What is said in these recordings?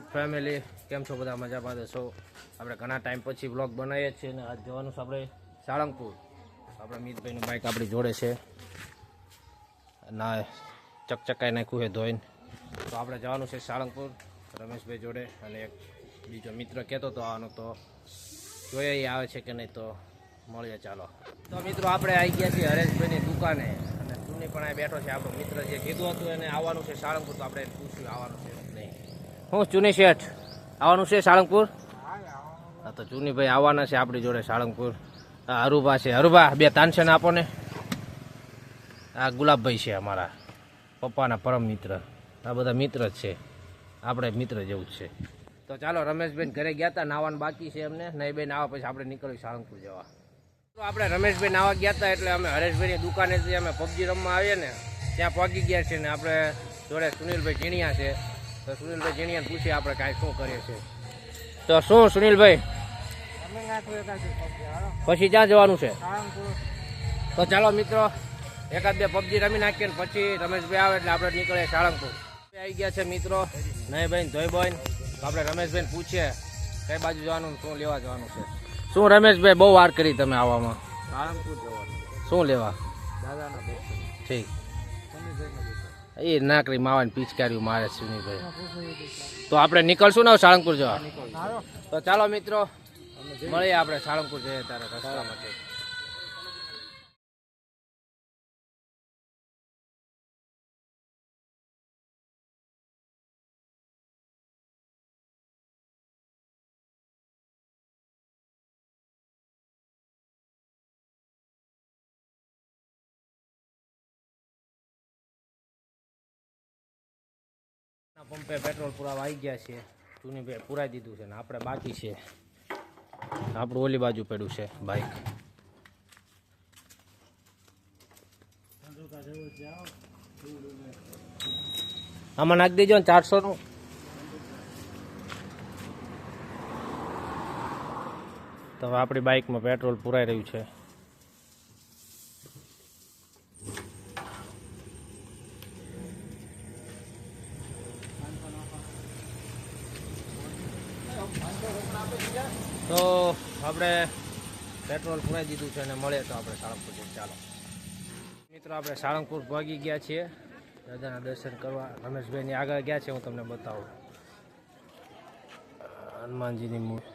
Family, કેમ છો બધા? મજામાં છો? આપણે ઘણા ટાઈમ પછી બ્લોગ બનાવીએ છીએ અને આજ જવાનું છે આપણે સાળંગપુર. આપણે મિતભાઈનું બાઇક આપણી જોડે છે. ના, ચકચકાઈ નાખ્યું છે ધોઈને. તો આપણે જવાનું છે સાળંગપુર, રમેશભાઈ જોડે. અને એક બીજો મિત્ર કહેતો હતો આવવાનો તો જોઈએ એ આવે છે કે નહીં તો મળીએ, ચાલો. તો મિત્રો, આપણે આવી ગયા છીએ હરેશભાઈની દુકાને. અને ચૂની પણ બેઠો છે. આપણો મિત્ર જે કીધું હતું એને આવવાનું છે સાળંગપુર, તો આપણે પૂછ્યું, આવવાનું છે. હું ચુની શેઠ. આવવાનું છે સાળંગપુર? હા, તો ચુનીભાઈ આવવાના છે આપણી જોડે સાળંગપુર. હરુભા છે. હરુભા, બે તાનસેન આપો ને. આ ગુલાબભાઈ છે અમારા પપ્પાના પરમ મિત્ર. આ બધા મિત્ર જ છે. આપણે મિત્ર જેવું જ છે. તો ચાલો રમેશભાઈ ઘરે ગયા હતા નાવાનું બાકી છે એમને. નહીં બેન આવા પછી આપણે નીકળ્યું સાળંગપુર જવા. તો આપણે રમેશભાઈ નાવા ગયા હતા એટલે અમે હરેશભાઈની દુકાનેથી અમે પબજી રમવા આવીએ ને, ત્યાં પહોંચી ગયા છીએ ને આપણે જોડે સુનિલભાઈ ચીણિયા છે. તો સુનિલભાઈ ઝીણિયાને પૂછીએ આપણે કાંઈ શું કરીએ છીએ. તો શું સુનિલભાઈ? પછી ક્યાં જવાનું છે? તો ચાલો મિત્રો એકાદ બે પબજી રમી નાખીએ ને પછી રમેશભાઈ આવે એટલે આપણે નીકળીએ સાળંગપુર. આવી ગયા છે મિત્રો. નહીં ભાઈ બહેન તો આપણે રમેશભાઈને પૂછીએ કઈ બાજુ જવાનું શું લેવા જવાનું છે? શું રમેશભાઈ બહુ વાર કરી તમે આવવામાં સાળંગપુર જવાનું શું લેવા? દાદાના દર્શન ઠીક. એ નાકરી માવાની પીચકાર્યું મારે સુનીભાઈ તો આપણે નીકળશું ને સાળંગપુર જવા? તો ચાલો મિત્રો મળીએ આપણે સાળંગપુર જઈએ ત્યારે રસ્તામાં પંપે પેટ્રોલ પુરાવા આવી ગયા છે. ચૂની ભાઈ પુરાઈ દીધું છે ને આપણે બાકી છે. આપણું ઓલી બાજુ પડ્યું છે બાઇક આમાં નાખી દેજો ને ચારસો નું. તો આપણી બાઇકમાં પેટ્રોલ પુરાઈ રહ્યું છે. તો આપણે પેટ્રોલ પુરાઈ દીધું છે અને મળે તો આપણે સાળંગપુર ચાલો. મિત્રો, આપણે સાળંગપુર ભાગી ગયા છીએ. દાદાના દર્શન કરવા. રમેશભાઈની આગળ ગયા છે, હું તમને બતાવું. હનુમાનજીની મૂર્તિ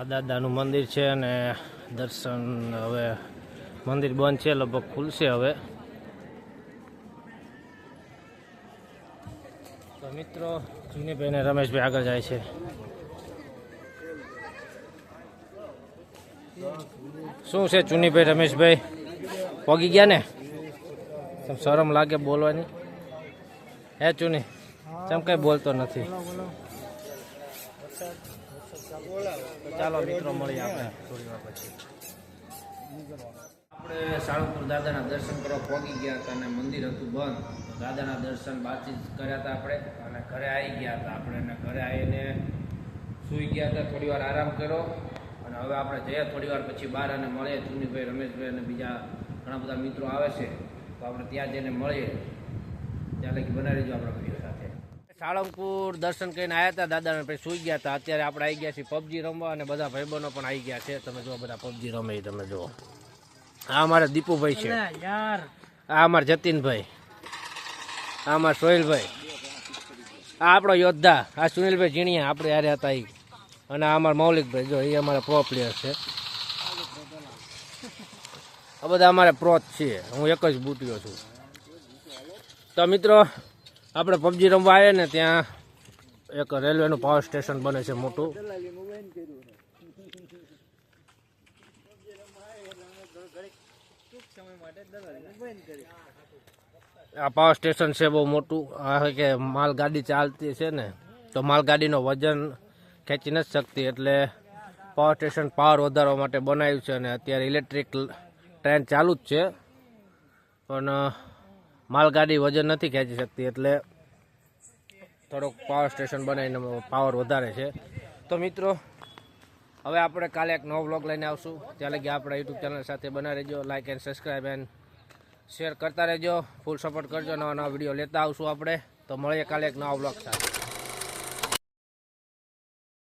આ દાદાનું મંદિર છે અને દર્શન હવે મંદિર બંધ છે, લગભગ ખુલશે હવે. તો મિત્રો જુનીભાઈ ને રમેશભાઈ આગળ જાય છે. શું છે ચુનીભાઈ, રમેશભાઈ? પોગી ગયા ને? શરમ લાગે બોલવાની? હે ચુની, ચમ કઈ બોલતો નથી? ચાલો મિત્રો, મળીએ આપણે થોડી વાર પછી. આપણે સાળંગપુર દાદાના દર્શન કરવા પહોંચી ગયા હતા અને મંદિર હતું બંધ. તો દાદાના દર્શન વાતચીત કર્યા હતા આપણે અને ઘરે આવી ગયા હતા આપણે અને ઘરે આવીને સૂઈ ગયા હતા. થોડી આરામ કર્યો અને હવે આપણે જઈએ થોડી પછી બહાર અને મળીએ. ચુનીભાઈ, રમેશભાઈ અને બીજા ઘણા બધા મિત્રો આવે છે. તો આપણે ત્યાં જઈને મળીએ. ત્યાં લગી બનાવી દેજો આપણા સાળંગપુર દર્શન કરીને આવ્યા હતા દાદાને પછી સૂઈ ગયા હતા અત્યારે આપણે આવી ગયા છીએ પબજી રમવા અને બધા ભાઈબંધો પણ આવી ગયા છે. તમે જુઓ બધા પબજી રમે તમે જુઓ. આ અમારા દીપુભાઈ છે. યાર. આ અમારા જતીનભાઈ. આ અમારા સોહિલભાઈ. આ આપણો યોદ્ધા. આ સુનિલભાઈ ઝીણિયા આપણે યારે હતા એ અને આ અમારા મૌલિકભાઈ. જો એ અમારા પ્રો પ્લેયર છે. આ બધા અમારે પ્રોત છે હું એક જ બૂટ્યો છું. તો મિત્રો આપણે પબજી રમવા આવ્યા ને ત્યાં એક રેલવેનું પાવર સ્ટેશન બને છે મોટું. આ પાવર સ્ટેશન છે બહુ મોટું. આ કે માલગાડી ચાલતી છે ને, તો માલગાડીનો વજન ખેંચી નથી શકતી, એટલે પાવર સ્ટેશન પાવર વધારવા માટે બનાવ્યું છે અને અત્યારે ઇલેક્ટ્રિક ટ્રેન ચાલુ જ છે. પણ માલગાડી વજન નથી ખેંચી શકતી એટલે થોડોક પાવર સ્ટેશન બનાવીને પાવર વધારે છે. તો મિત્રો, હવે આપણે કાલે એક નવો બ્લોગ લઈને આવશું. ત્યાં લગી આપણા યુટ્યુબ ચેનલ સાથે બના રહેજો like and subscribe and share કરતા રહેજો. ફૂલ સપોર્ટ કરજો નવા નવા વીડિયો લેતા આવશું આપણે. તો મળીએ કાલે એક નવા બ્લોગ સાથે.